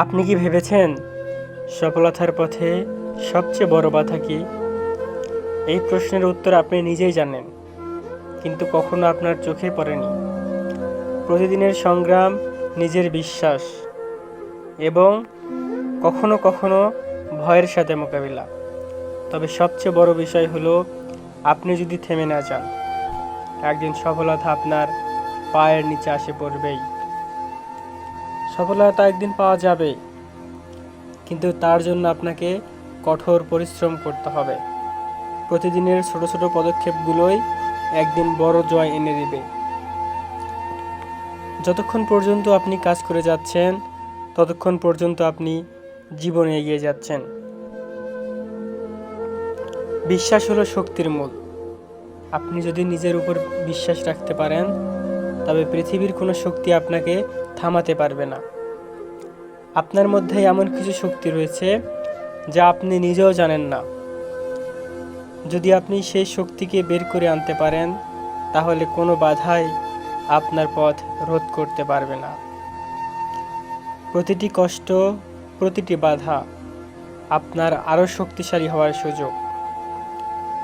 আপনি কি ভেবেছেন সফলতার পথে সবচেয়ে বড় বাধা কি? এই প্রশ্নের উত্তর আপনি নিজেই জানেন, কিন্তু কখনো আপনার চোখে পড়েনি। প্রতিদিনের সংগ্রাম, নিজের বিশ্বাস এবং কখনো কখনো ভয়ের সাথে মোকাবিলা। তবে সবচেয়ে বড় বিষয় হলো, আপনি যদি থেমে না যান, একদিন সফলতা আপনার পায়ের নিচে আসে পড়বেই। সফলতা একদিন পাওয়া যাবে। কিন্তু তার জন্য আপনাকে কঠোর পরিশ্রম করতে হবে। প্রতিদিনের ছোট ছোট পদক্ষেপগুলোই একদিন বড় জয় এনে দেবে। যতক্ষণ পর্যন্ত আপনি কাজ করে যাচ্ছেন, ততক্ষণ পর্যন্ত আপনি জীবনে এগিয়ে যাচ্ছেন। বিশ্বাস হলো শক্তির মূল। আপনি যদি নিজের উপর বিশ্বাস রাখতে পারেন তবে পৃথিবীর কোনো শক্তি আপনাকে থামাতে পারবে না। আপনার মধ্যে এমন কিছু শক্তি রয়েছে যা আপনি নিজেও জানেন না। যদি আপনি সেই শক্তিকে বের করে আনতে পারেন, তাহলে কোনো বাধাই আপনার পথ রোধ করতে পারবে না। প্রতিটি কষ্ট, প্রতিটি বাধা আপনার আরও শক্তিশালী হওয়ার সুযোগ।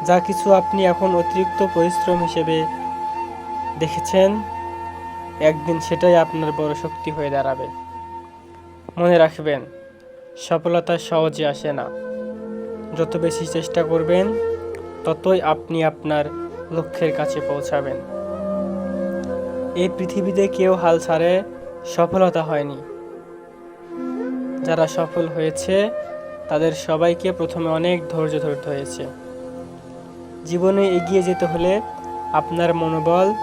যা কিছু আপনি এখন অতিরিক্ত পরিশ্রম হিসেবে দেখেছেন একদিন সেটাই আপনার বড় শক্তি হয়ে দাঁড়াবে। মনে রাখবেন, সফলতা সহজে আসে না। যত বেশি চেষ্টা করবেন, ততই আপনি আপনার লক্ষ্যের কাছে পৌঁছাবেন। এই পৃথিবীতে কেউ হাল ছাড়ে সফলতা হয়নি। যারা সফল হয়েছে, তাদের সবাইকে প্রথমে অনেক ধৈর্য ধরতে হয়েছে। জীবনে এগিয়ে যেতে হলে আপনার মনোবল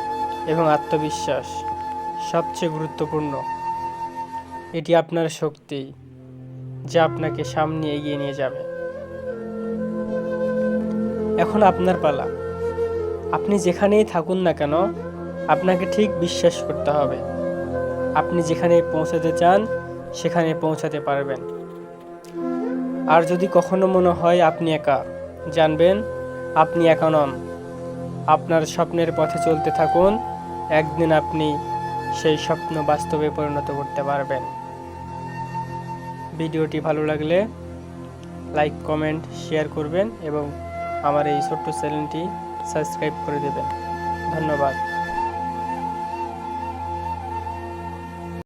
এবং আত্মবিশ্বাস। সবচেয়ে গুরুত্বপূর্ণ। এটি আপনার শক্তি, যা আপনাকে সামনে এগিয়ে নিয়ে যাবে। এখন আপনার পালা। আপনি যেখানেই থাকুন না কেন, আপনাকে ঠিক বিশ্বাস করতে হবে। আপনি যেখানে পৌঁছাতে চান, সেখানে পৌঁছাতে পারবেন। আর যদি কখনো মনে হয় আপনি একা, জানবেন, আপনি একা নন। আপনার স্বপ্নের পথে চলতে থাকুন। একদিন আপনি সেই স্বপ্ন বাস্তবে পরিণত করতে পারবেন। ভিডিওটি ভালো লাগলে লাইক, কমেন্ট, শেয়ার করবেন এবং আমার এই ছোট্ট চ্যানেলটি সাবস্ক্রাইব করে দেবেন। ধন্যবাদ।